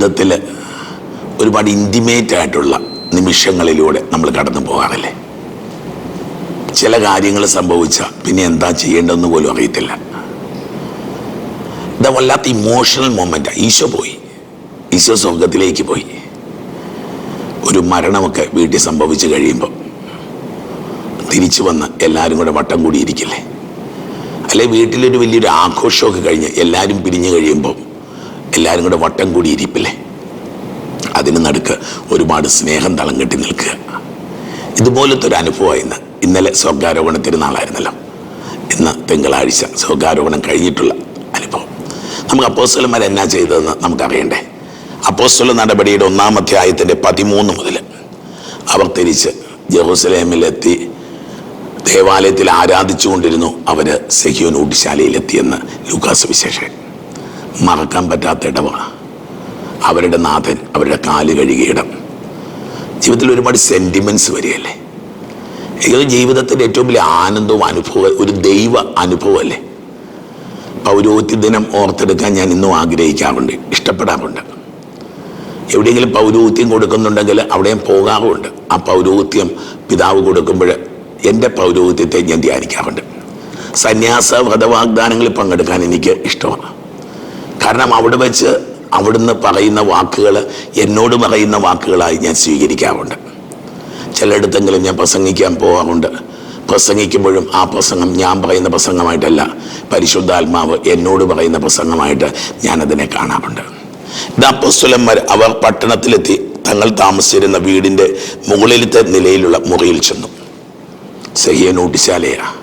ജീവിതത്തിൽ ഒരുപാട് ഇന്റിമേറ്റ് ആയിട്ടുള്ള നിമിഷങ്ങളിലൂടെ നമ്മൾ കടന്നു പോകാറില്ലേ? ചില കാര്യങ്ങൾ സംഭവിച്ച പിന്നെ എന്താ ചെയ്യേണ്ടതെന്ന് പോലും അറിയത്തില്ല. ഇതാ വല്ലാത്ത ഇമോഷണൽ മൊമെന്റ് ഈശോ പോയി. ഈശോ സ്വർഗത്തിലേക്ക് പോയി. ഒരു മരണമൊക്കെ വീട്ടിൽ സംഭവിച്ചു കഴിയുമ്പോൾ തിരിച്ചു വന്ന് എല്ലാവരും കൂടെ വട്ടം കൂടിയിരിക്കില്ലേ? അല്ലെ വീട്ടിലൊരു വലിയൊരു ആഘോഷമൊക്കെ കഴിഞ്ഞ് എല്ലാവരും പിരിഞ്ഞു കഴിയുമ്പോൾ എല്ലാവരും കൂടെ വട്ടം കൂടി ഇരിപ്പില്ലേ അതിന് നടുക്ക് ഒരുപാട് സ്നേഹം തളം കെട്ടി നിൽക്കുക. ഇതുപോലത്തെ ഒരു അനുഭവമായിരുന്നു. ഇന്ന് ഇന്നലെ സ്വർഗാരോപണ തിരുനാളായിരുന്നല്ലോ. ഇന്ന് തിങ്കളാഴ്ച സ്വർഗാരോപണം കഴിഞ്ഞിട്ടുള്ള അനുഭവം. നമുക്ക് അപ്പോസ്റ്റലന്മാർ എന്നാ ചെയ്തതെന്ന് നമുക്കറിയണ്ടേ? അപ്പോസ്റ്റല നടപടിയുടെ ഒന്നാം അധ്യായത്തിന്റെ പതിമൂന്ന് മുതൽ അവർ തിരിച്ച് ജെറൂസലേമിലെത്തി ദേവാലയത്തിൽ ആരാധിച്ചുകൊണ്ടിരുന്നു. അവർ സെഹിയോൻ ഊട്ടിശാലയിലെത്തിയെന്ന് ലൂക്കാസ് വിശേഷൻ മറക്കാൻ പറ്റാത്ത ഇടമാണ്. അവരുടെ നാഥൻ അവരുടെ കാൽ കഴുകിയ ഇടം. ജീവിതത്തിൽ ഒരുപാട് സെന്റിമെന്റ്സ് വരികയല്ലേ? ഏത് ജീവിതത്തിന്റെ ഏറ്റവും വലിയ ആനന്ദവും അനുഭവം ഒരു ദൈവ അനുഭവമല്ലേ? പൗരോഹിത്യ ദിനം ഓർത്തെടുക്കാൻ ഞാൻ ഇന്നും ആഗ്രഹിക്കാറുണ്ട് ഇഷ്ടപ്പെടാറുണ്ട്. എവിടെയെങ്കിലും പൗരോഹിത്യം കൊടുക്കുന്നുണ്ടെങ്കിൽ അവിടെയും പോകാറുമുണ്ട്. ആ പൗരോഹിത്യം പിതാവ് കൊടുക്കുമ്പോൾ എന്റെ പൗരോഹിത്യത്തെ ഞാൻ ധ്യാനിക്കാറുണ്ട്. സന്യാസ വ്രതവാഗ്ദാനങ്ങളിൽ പങ്കെടുക്കാൻ എനിക്ക് ഇഷ്ടമാണ്. കാരണം അവിടെ വെച്ച് അവിടുന്ന് പറയുന്ന വാക്കുകൾ എന്നോട് പറയുന്ന വാക്കുകളായി ഞാൻ സ്വീകരിക്കാറുണ്ട്. ചിലയിടത്തെങ്കിലും ഞാൻ പ്രസംഗിക്കാൻ പോകാറുണ്ട്. പ്രസംഗിക്കുമ്പോഴും ആ പ്രസംഗം ഞാൻ പറയുന്ന പ്രസംഗമായിട്ടല്ല പരിശുദ്ധാത്മാവ് എന്നോട് പറയുന്ന പ്രസംഗമായിട്ട് ഞാനതിനെ കാണാറുണ്ട്. ഇത് അപ്പസ്വലന്മാർ അവർ പട്ടണത്തിലെത്തി തങ്ങൾ താമസിച്ചിരുന്ന വീടിന്റെ മുകളിലത്തെ നിലയിലുള്ള മുറിയിൽ ചെന്നു. സെഹിയനൂട്ടിശാലയാ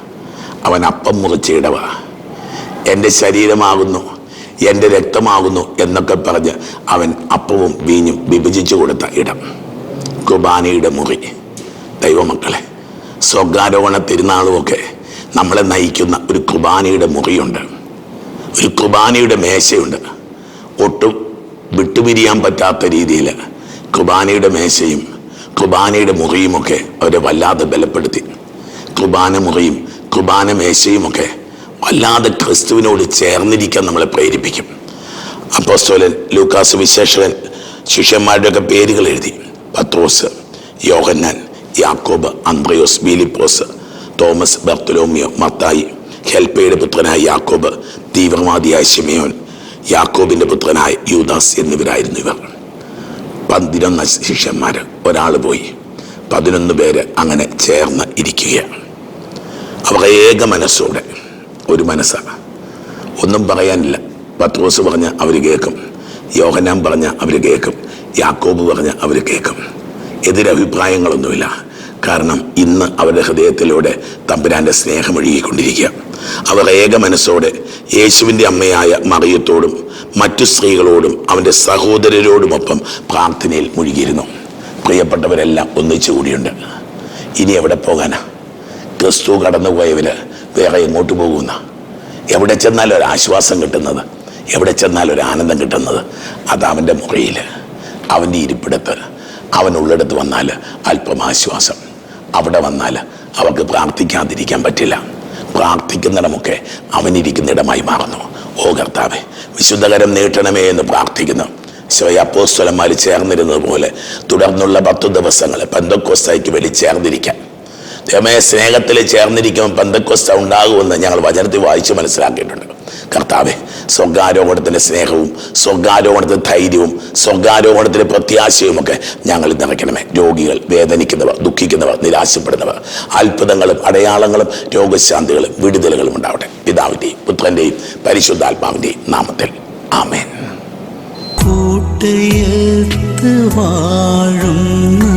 അവൻ അപ്പം മുറിച്ചിടവ എന്റെ ശരീരമാകുന്നു. എന്റെ രക്തമാകുന്നു എന്നൊക്കെ പറഞ്ഞ് അവൻ അപ്പവും വീഞ്ഞും വിഭജിച്ചു കൊടുത്ത ഇടം. കുർബാനയുടെ മുറി. ദൈവമക്കളെ സ്വകാരോഹണ തിരുനാളുമൊക്കെ നമ്മളെ നയിക്കുന്ന ഒരു കുർബാനയുടെ മുറിയുണ്ട്. ഒരു കുർബാനയുടെ മേശയുണ്ട്. ഒട്ടും വിട്ടുപിരിയാൻ പറ്റാത്ത രീതിയിൽ കുർബാനയുടെ മേശയും കുർബാനയുടെ മുറിയുമൊക്കെ അവരെ വല്ലാതെ ബലപ്പെടുത്തി. കുർബാന മുറിയും കുർബാന മേശയുമൊക്കെ വല്ലാതെ ക്രിസ്തുവിനോട് ചേർന്നിരിക്കാൻ നമ്മളെ പ്രേരിപ്പിക്കും. അപ്പോസ്തോലൻ ലൂക്കാസ് വിശേഷകൻ ശിഷ്യന്മാരുടെയൊക്കെ പേരുകൾ എഴുതി. പത്രോസ് യോഹന്നാൻ യാക്കോബ് അന്ത്രയോസ് ബീലിപ്പോസ് തോമസ് ബർത്തലോമിയോ മത്തായി ഹെൽപ്പയുടെ പുത്രനായ യാക്കോബ് തീവ്രവാദിയായ ശിമയോൻ യാക്കോബിന്റെ പുത്രനായ യൂദാസ് എന്നിവരായിരുന്നു ഇവർ. പന്തിരൊന്ന് ശിഷ്യന്മാർ ഒരാൾ പോയി. പതിനൊന്ന് പേര് അങ്ങനെ ചേർന്ന് ഇരിക്കുകയാണ്. അവർ ഏക മനസ്സോടെ ഒരു മനസ്സാണ്. ഒന്നും പറയാനില്ല. പത്രോസ് പറഞ്ഞ അവർ കേൾക്കും. യോഹനാൻ പറഞ്ഞ അവർ കേൾക്കും. യാക്കോബ് പറഞ്ഞ അവർ കേൾക്കും. എതിരഭിപ്രായങ്ങളൊന്നുമില്ല. കാരണം ഇന്ന് അവരുടെ ഹൃദയത്തിലൂടെ തമ്പുരാന്റെ സ്നേഹം ഒഴുകിക്കൊണ്ടിരിക്കുക. അവർ ഏക മനസ്സോടെ യേശുവിന്റെ അമ്മയായ മറിയത്തോടും മറ്റു സ്ത്രീകളോടും അവന്റെ സഹോദരരോടുമൊപ്പം പ്രാർത്ഥനയിൽ മുഴുകിയിരുന്നു. പ്രിയപ്പെട്ടവരെല്ലാം ഒന്നിച്ചു കൂടിയുണ്ട്. ഇനി എവിടെ പോകാനാ? ക്രിസ്തു കടന്നുപോയവര് വേറെ എങ്ങോട്ട് പോകുന്ന? എവിടെ ചെന്നാൽ ഒരു ആശ്വാസം കിട്ടുന്നത്? എവിടെ ചെന്നാൽ ഒരു ആനന്ദം കിട്ടുന്നത്? അത് അവന്റെ മുറിയിൽ അവന്റെ ഇരിപ്പിടത്ത്. അവൻ ഉള്ളിടത്ത് വന്നാൽ അല്പം ആശ്വാസം. അവിടെ വന്നാൽ അവർക്ക് പ്രാർത്ഥിക്കാതിരിക്കാൻ പറ്റില്ല. പ്രാർത്ഥിക്കുന്നിടമൊക്കെ അവനിരിക്കുന്നിടമായി മാറുന്നു. ഓ കർത്താവെ വിശുദ്ധകരം നീട്ടണമേ എന്ന് പ്രാർത്ഥിക്കുന്നു. ശിവയപ്പോസ്വലന്മാർ ചേർന്നിരുന്നത് പോലെ തുടർന്നുള്ള പത്തു ദിവസങ്ങൾ പെന്തക്കോസ്തയ്ക്ക് വേണ്ടി ചേർന്നിരിക്കാൻ ദൈവമേ സ്നേഹത്തിൽ ചേർന്നിരിക്കുമ്പോൾ പന്തക്കൊസ്ത ഉണ്ടാകുമെന്ന് ഞങ്ങൾ വചനത്തിൽ വായിച്ച് മനസ്സിലാക്കിയിട്ടുണ്ട്. കർത്താവെ സ്വർഗാരോഹണത്തിന്റെ സ്നേഹവും സ്വർഗാരോഹണത്തിന്റെ ധൈര്യവും സ്വർഗാരോഹണത്തിന്റെ പ്രത്യാശയും ഒക്കെ ഞങ്ങൾ നിറയ്ക്കണമേ രോഗികൾ വേദനിക്കുന്നവർ ദുഃഖിക്കുന്നവർ നിരാശപ്പെടുന്നവർ അത്ഭുതങ്ങളും അടയാളങ്ങളും രോഗശാന്തികളും വിടുതലുകളും ഉണ്ടാവട്ടെ. പിതാവിന്റെയും പുത്രന്റെയും പരിശുദ്ധാത്മാവിന്റെയും നാമത്തിൽ. ആമേൻ. കൂട്ടയത്ത് വാഴുന്ന.